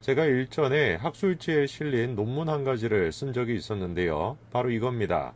제가 일전에 학술지에 실린 논문 한 가지를 쓴 적이 있었는데요. 바로 이겁니다.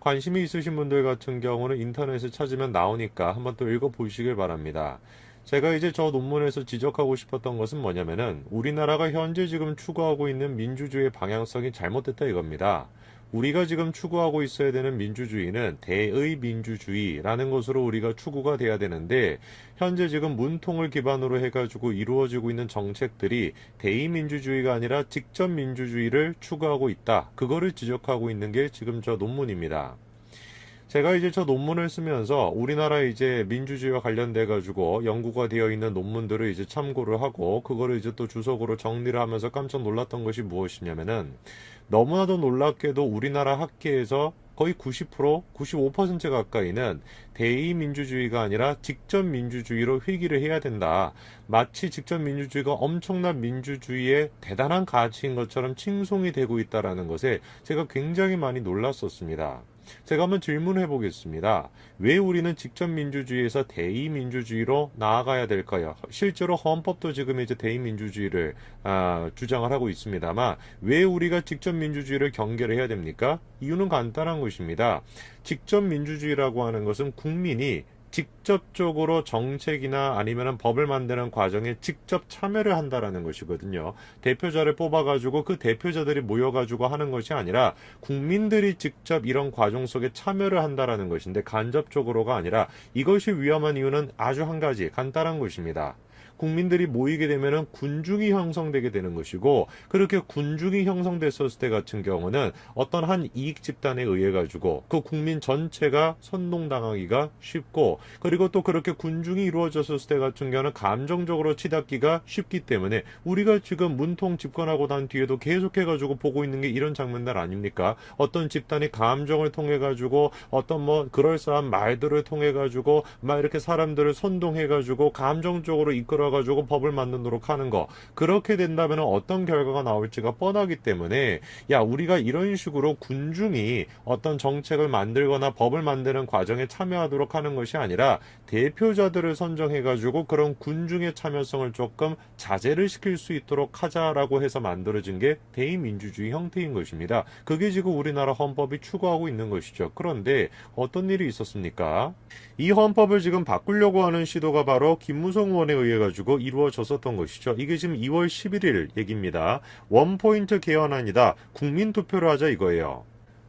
관심이 있으신 분들 같은 경우는 인터넷에 찾으면 나오니까 한번 또 읽어보시길 바랍니다. 제가 이제 저 논문에서 지적하고 싶었던 것은 뭐냐면은 우리나라가 현재 지금 추구하고 있는 민주주의 방향성이 잘못됐다 이겁니다. 우리가 지금 추구하고 있어야 되는 민주주의는 대의 민주주의라는 것으로 우리가 추구가 돼야 되는데 현재 지금 문통을 기반으로 해가지고 이루어지고 있는 정책들이 대의 민주주의가 아니라 직접 민주주의를 추구하고 있다. 그거를 지적하고 있는 게 지금 저 논문입니다. 제가 이제 저 논문을 쓰면서 우리나라 이제 민주주의와 관련돼 가지고 연구가 되어 있는 논문들을 이제 참고를 하고 그거를 이제 또 주석으로 정리를 하면서 깜짝 놀랐던 것이 무엇이냐면은 너무나도 놀랍게도 우리나라 학계에서 거의 90%, 95% 가까이는 대의 민주주의가 아니라 직접 민주주의로 회귀를 해야 된다. 마치 직접 민주주의가 엄청난 민주주의의 대단한 가치인 것처럼 칭송이 되고 있다라는 것에 제가 굉장히 많이 놀랐었습니다. 제가 한번 질문해 보겠습니다. 왜 우리는 직접 민주주의에서 대의 민주주의로 나아가야 될까요? 실제로 헌법도 지금 이제 대의 민주주의를 아, 주장을 하고 있습니다만 왜 우리가 직접 민주주의를 경계를 해야 됩니까? 이유는 간단한 것입니다. 직접 민주주의라고 하는 것은 국민이 직접적으로 정책이나 아니면 법을 만드는 과정에 직접 참여를 한다라는 것이거든요. 대표자를 뽑아가지고 그 대표자들이 모여가지고 하는 것이 아니라 국민들이 직접 이런 과정 속에 참여를 한다라는 것인데 간접적으로가 아니라 이것이 위험한 이유는 아주 한 가지 간단한 것입니다. 국민들이 모이게 되면은 군중이 형성되게 되는 것이고 그렇게 군중이 형성됐었을 때 같은 경우는 어떤 한 이익 집단에 의해 가지고 그 국민 전체가 선동당하기가 쉽고 그리고 또 그렇게 군중이 이루어졌을 때 같은 경우는 감정적으로 치닫기가 쉽기 때문에 우리가 지금 문통 집권하고 난 뒤에도 계속해 가지고 보고 있는 게 이런 장면들 아닙니까? 어떤 집단이 감정을 통해 가지고 어떤 뭐 그럴싸한 말들을 통해 가지고 막 이렇게 사람들을 선동해 가지고 감정적으로 이끌어 가지고 법을 만들도록 하는 거 그렇게 된다면 어떤 결과가 나올지가 뻔하기 때문에 야 우리가 이런 식으로 군중이 어떤 정책을 만들거나 법을 만드는 과정에 참여하도록 하는 것이 아니라 대표자들을 선정해 가지고 그런 군중의 참여성을 조금 자제를 시킬 수 있도록 하자라고 해서 만들어진 게 대의민주주의 형태인 것입니다. 그게 지금 우리나라 헌법이 추구하고 있는 것이죠. 그런데 어떤 일이 있었습니까? 이 헌법을 지금 바꾸려고 하는 시도가 바로 김무성 의원에 의해 가지고 이루어졌었던 것이죠. 이게 지금 2월 11일 얘기입니다. 원포인트 개헌안이다. 국민 투표를 하자 이거예요.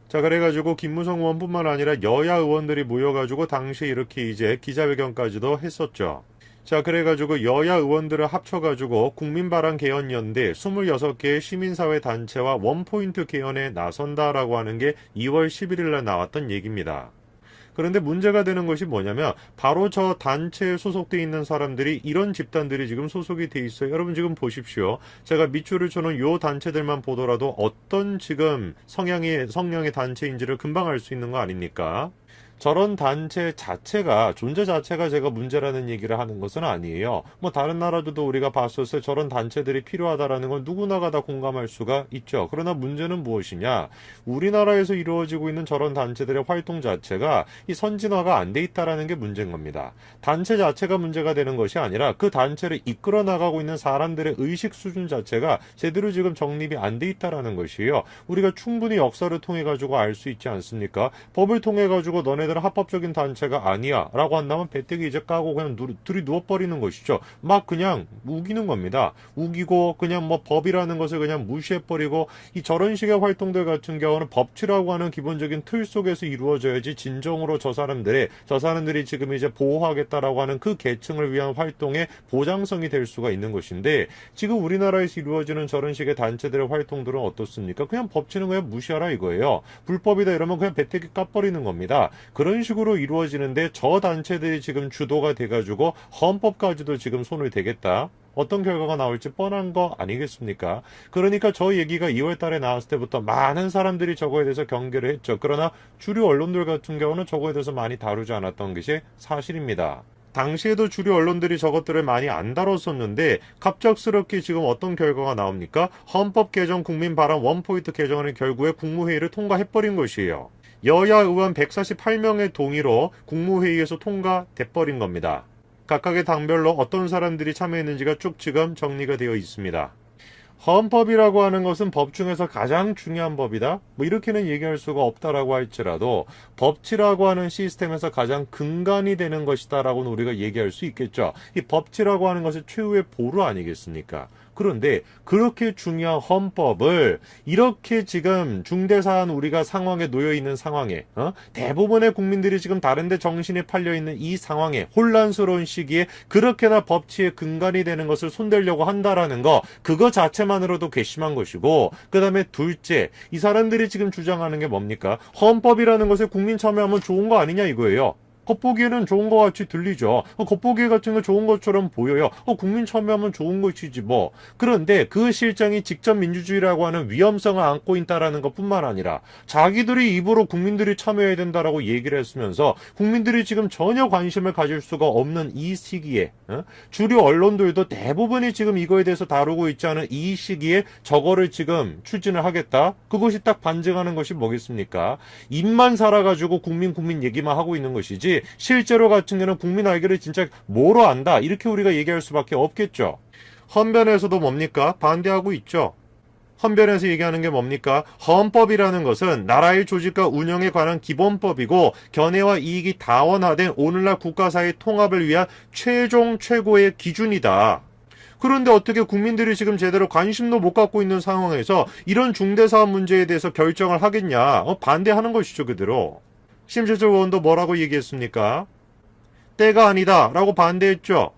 자, 그래가지고 김무성 의원뿐만 아니라 여야 의원들이 모여가지고 당시에 이렇게 이제 기자회견까지도 했었죠. 자, 그래가지고 여야 의원들을 합쳐가지고 국민바람 개헌연대 26개의 시민사회 단체와 원포인트 개헌에 나선다라고 하는 게 2월 11일 날 나왔던 얘기입니다. 그런데 문제가 되는 것이 뭐냐면 바로 저 단체에 소속돼 있는 사람들이 이런 집단들이 지금 소속이 돼 있어요. 여러분 지금 보십시오. 제가 밑줄을 쳐놓은 요 단체들만 보더라도 어떤 지금 성향의 성향의 단체인지를 금방 알 수 있는 거 아닙니까? 저런 단체 자체가 존재 자체가 제가 문제라는 얘기를 하는 것은 아니에요. 뭐 다른 나라들도 우리가 봤을 때 저런 단체들이 필요하다라는 건 누구나가 다 공감할 수가 있죠. 그러나 문제는 무엇이냐? 우리나라에서 이루어지고 있는 저런 단체들의 활동 자체가 이 선진화가 안 돼 있다라는 게 문제인 겁니다. 단체 자체가 문제가 되는 것이 아니라 그 단체를 이끌어 나가고 있는 사람들의 의식 수준 자체가 제대로 지금 정립이 안 돼 있다라는 것이에요. 우리가 충분히 역사를 통해 가지고 알 수 있지 않습니까? 법을 통해 가지고 너네 얘네들은 합법적인 단체가 아니야 라고 한다면 배때기 이제 까고 그냥 누, 둘이 누워버리는 것이죠. 막 그냥 우기는 겁니다. 우기고 그냥 뭐 법이라는 것을 그냥 무시해버리고 이 저런 식의 활동들 같은 경우는 법치라고 하는 기본적인 틀 속에서 이루어져야지 진정으로 저 사람들의 저 사람들이 지금 이제 보호하겠다라고 하는 그 계층을 위한 활동의 보장성이 될 수가 있는 것인데 지금 우리나라에서 이루어지는 저런 식의 단체들의 활동들은 어떻습니까? 그냥 법치는 그냥 무시하라 이거예요. 불법이다 이러면 그냥 배때기 까버리는 겁니다. 그런 식으로 이루어지는데 저 단체들이 지금 주도가 돼가지고 헌법까지도 지금 손을 대겠다. 어떤 결과가 나올지 뻔한 거 아니겠습니까? 그러니까 저 얘기가 2월 달에 나왔을 때부터 많은 사람들이 저거에 대해서 경계를 했죠. 그러나 주류 언론들 같은 경우는 저거에 대해서 많이 다루지 않았던 것이 사실입니다. 당시에도 주류 언론들이 저것들을 많이 안 다뤘었는데 갑작스럽게 지금 어떤 결과가 나옵니까? 헌법 개정 국민 발언 원포인트 개정안을 결국에 국무회의를 통과해버린 것이에요. 여야 의원 148명의 동의로 국무회의에서 통과돼버린 겁니다. 각각의 당별로 어떤 사람들이 참여했는지가 쭉 지금 정리가 되어 있습니다. 헌법이라고 하는 것은 법 중에서 가장 중요한 법이다. 뭐 이렇게는 얘기할 수가 없다라고 할지라도 법치라고 하는 시스템에서 가장 근간이 되는 것이다라고는 우리가 얘기할 수 있겠죠. 이 법치라고 하는 것이 최후의 보루 아니겠습니까? 그런데 그렇게 중요한 헌법을 이렇게 지금 중대사안 우리가 상황에 놓여 있는 상황에 어? 대부분의 국민들이 지금 다른데 정신이 팔려 있는 이 상황에 혼란스러운 시기에 그렇게나 법치의 근간이 되는 것을 손대려고 한다라는 거 그거 자체만으로도 괘씸한 것이고 그다음에 둘째 이 사람들이 지금 주장하는 게 뭡니까 헌법이라는 것에 국민 참여하면 좋은 거 아니냐 이거예요. 겉보기에는 좋은 것 같이 들리죠. 어, 겉보기 같은 게 좋은 것처럼 보여요. 어, 국민 참여하면 좋은 것이지 뭐. 그런데 그 실정이 직접 민주주의라고 하는 위험성을 안고 있다라는 것뿐만 아니라 자기들이 입으로 국민들이 참여해야 된다라고 얘기를 했으면서 국민들이 지금 전혀 관심을 가질 수가 없는 이 시기에 어? 주류 언론들도 대부분이 지금 이거에 대해서 다루고 있지 않은 이 시기에 저거를 지금 추진을 하겠다. 그것이 딱 반증하는 것이 뭐겠습니까? 입만 살아가지고 국민 국민 얘기만 하고 있는 것이지 실제로 같은 경우는 국민 알기를 진짜 뭐로 안다 이렇게 우리가 얘기할 수밖에 없겠죠. 헌변에서도 뭡니까 반대하고 있죠. 헌변에서 얘기하는 게 뭡니까? 헌법이라는 것은 나라의 조직과 운영에 관한 기본법이고 견해와 이익이 다원화된 오늘날 국가사의 통합을 위한 최종 최고의 기준이다. 그런데 어떻게 국민들이 지금 제대로 관심도 못 갖고 있는 상황에서 이런 중대사안 문제에 대해서 결정을 하겠냐? 어, 반대하는 것이죠, 그대로. 심재철 의원도 뭐라고 얘기했습니까? 때가 아니다 라고 반대했죠.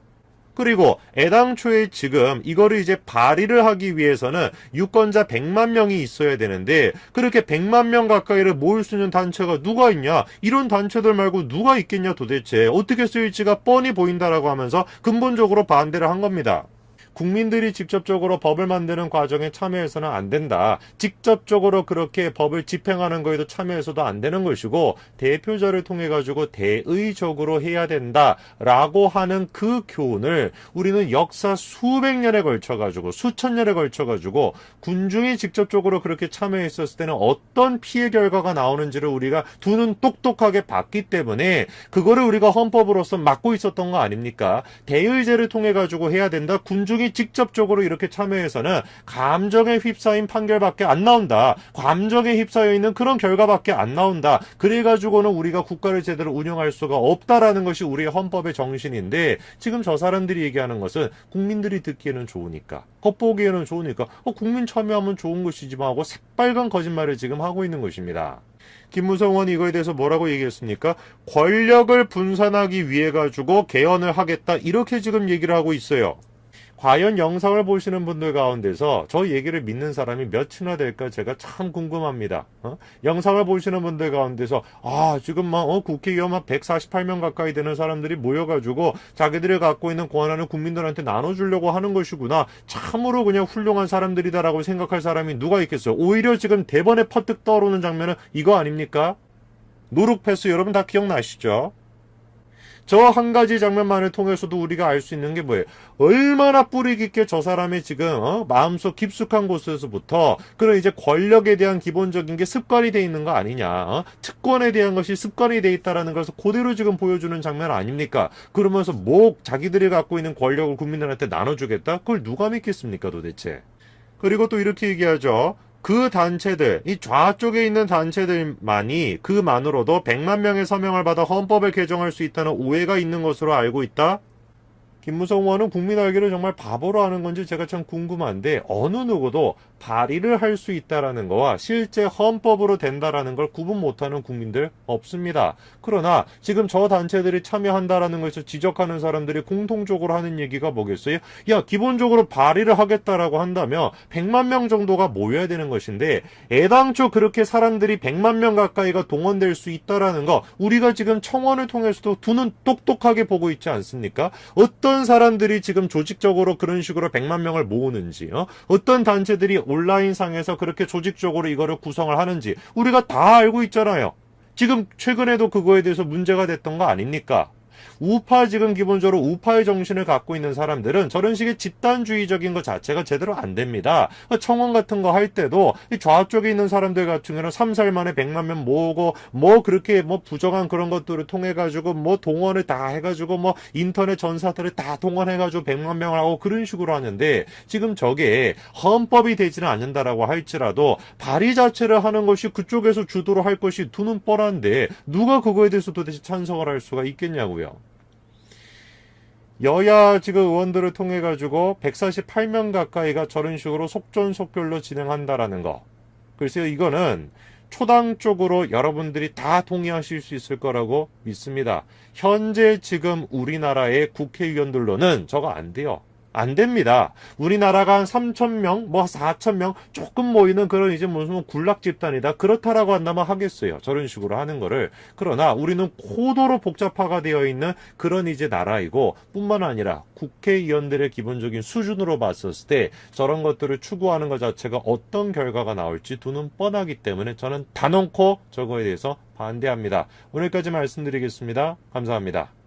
그리고 애당초에 지금 이거를 이제 발의를 하기 위해서는 유권자 100만 명이 있어야 되는데 그렇게 100만 명 가까이를 모을 수 있는 단체가 누가 있냐? 이런 단체들 말고 누가 있겠냐 도대체 어떻게 쓰일지가 뻔히 보인다라고 하면서 근본적으로 반대를 한 겁니다. 국민들이 직접적으로 법을 만드는 과정에 참여해서는 안 된다. 직접적으로 그렇게 법을 집행하는 거에도 참여해서도 안 되는 것이고 대표자를 통해 가지고 대의적으로 해야 된다라고 하는 그 교훈을 우리는 역사 수백 년에 걸쳐 가지고 수천 년에 걸쳐 가지고 군중이 직접적으로 그렇게 참여했었을 때는 어떤 피해 결과가 나오는지를 우리가 두 눈 똑똑하게 봤기 때문에 그거를 우리가 헌법으로서 막고 있었던 거 아닙니까? 대의제를 통해 가지고 해야 된다. 군중이 민중이 직접적으로 이렇게 참여해서는 감정에 휩싸인 판결밖에 안 나온다. 감정에 휩싸여 있는 그런 결과밖에 안 나온다. 그래가지고는 우리가 국가를 제대로 운영할 수가 없다라는 것이 우리의 헌법의 정신인데 지금 저 사람들이 얘기하는 것은 국민들이 듣기에는 좋으니까 겉보기에는 좋으니까 어, 국민 참여하면 좋은 것이지만 하고 새빨간 거짓말을 지금 하고 있는 것입니다. 김무성 의원이 이거에 대해서 뭐라고 얘기했습니까? 권력을 분산하기 위해 가지고 개헌을 하겠다 이렇게 지금 얘기를 하고 있어요. 과연 영상을 보시는 분들 가운데서 저 얘기를 믿는 사람이 몇이나 될까 제가 참 궁금합니다. 어? 영상을 보시는 분들 가운데서 아 지금 막 어, 국회의원 막 148명 가까이 되는 사람들이 모여가지고 자기들이 갖고 있는 권한을 국민들한테 나눠주려고 하는 것이구나. 참으로 그냥 훌륭한 사람들이다라고 생각할 사람이 누가 있겠어요. 오히려 지금 대번에 퍼뜩 떠오르는 장면은 이거 아닙니까? 노룩 패스 여러분 다 기억나시죠? 저 한 가지 장면만을 통해서도 우리가 알 수 있는 게 뭐예요? 얼마나 뿌리 깊게 저 사람의 지금 어? 마음속 깊숙한 곳에서부터 그런 이제 권력에 대한 기본적인 게 습관이 돼 있는 거 아니냐? 어? 특권에 대한 것이 습관이 돼 있다라는 것을 그대로 지금 보여주는 장면 아닙니까? 그러면서 뭐 자기들이 갖고 있는 권력을 국민들한테 나눠주겠다? 그걸 누가 믿겠습니까 도대체? 그리고 또 이렇게 얘기하죠. 그 단체들, 이 좌쪽에 있는 단체들만이 그만으로도 100만 명의 서명을 받아 헌법을 개정할 수 있다는 오해가 있는 것으로 알고 있다? 김무성 의원은 국민 알기를 정말 바보로 하는 건지 제가 참 궁금한데 어느 누구도 발의를 할 수 있다라는 거와 실제 헌법으로 된다라는 걸 구분 못하는 국민들 없습니다. 그러나 지금 저 단체들이 참여한다라는 것을 지적하는 사람들이 공통적으로 하는 얘기가 뭐겠어요? 야 기본적으로 발의를 하겠다라고 한다면 100만 명 정도가 모여야 되는 것인데 애당초 그렇게 사람들이 100만 명 가까이가 동원될 수 있다라는 거 우리가 지금 청원을 통해서도 두 눈 똑똑하게 보고 있지 않습니까? 어떤 사람들이 지금 조직적으로 그런 식으로 100만 명을 모으는지 어? 어떤 단체들이 온라인상에서 그렇게 조직적으로 이거를 구성을 하는지 우리가 다 알고 있잖아요. 지금 최근에도 그거에 대해서 문제가 됐던 거 아닙니까? 우파 지금 기본적으로 우파의 정신을 갖고 있는 사람들은 저런 식의 집단주의적인 것 자체가 제대로 안 됩니다. 청원 같은 거 할 때도 이 좌쪽에 있는 사람들 같은 경우는 3, 4일 만에 100만 명 모으고 뭐 그렇게 뭐 부정한 그런 것들을 통해 가지고 뭐 동원을 다 해가지고 뭐 인터넷 전사들을 다 동원해가지고 100만 명을 하고 그런 식으로 하는데 지금 저게 헌법이 되지는 않는다라고 할지라도 발의 자체를 하는 것이 그쪽에서 주도로 할 것이 두는 뻔한데 누가 그거에 대해서 도대체 찬성을 할 수가 있겠냐고요. 여야 지금 의원들을 통해 가지고 148명 가까이가 저런 식으로 속전속결로 진행한다라는 거. 글쎄요, 이거는 초당 쪽으로 여러분들이 다 동의하실 수 있을 거라고 믿습니다. 현재 지금 우리나라의 국회의원들로는 저거 안 돼요. 안 됩니다. 우리나라가 한 3,000명, 뭐 4,000명 조금 모이는 그런 이제 무슨 군락 집단이다. 그렇다라고 한다면 하겠어요. 저런 식으로 하는 거를. 그러나 우리는 고도로 복잡화가 되어 있는 그런 이제 나라이고 뿐만 아니라 국회의원들의 기본적인 수준으로 봤었을 때 저런 것들을 추구하는 것 자체가 어떤 결과가 나올지 두는 뻔하기 때문에 저는 단언코 저거에 대해서 반대합니다. 오늘까지 말씀드리겠습니다. 감사합니다.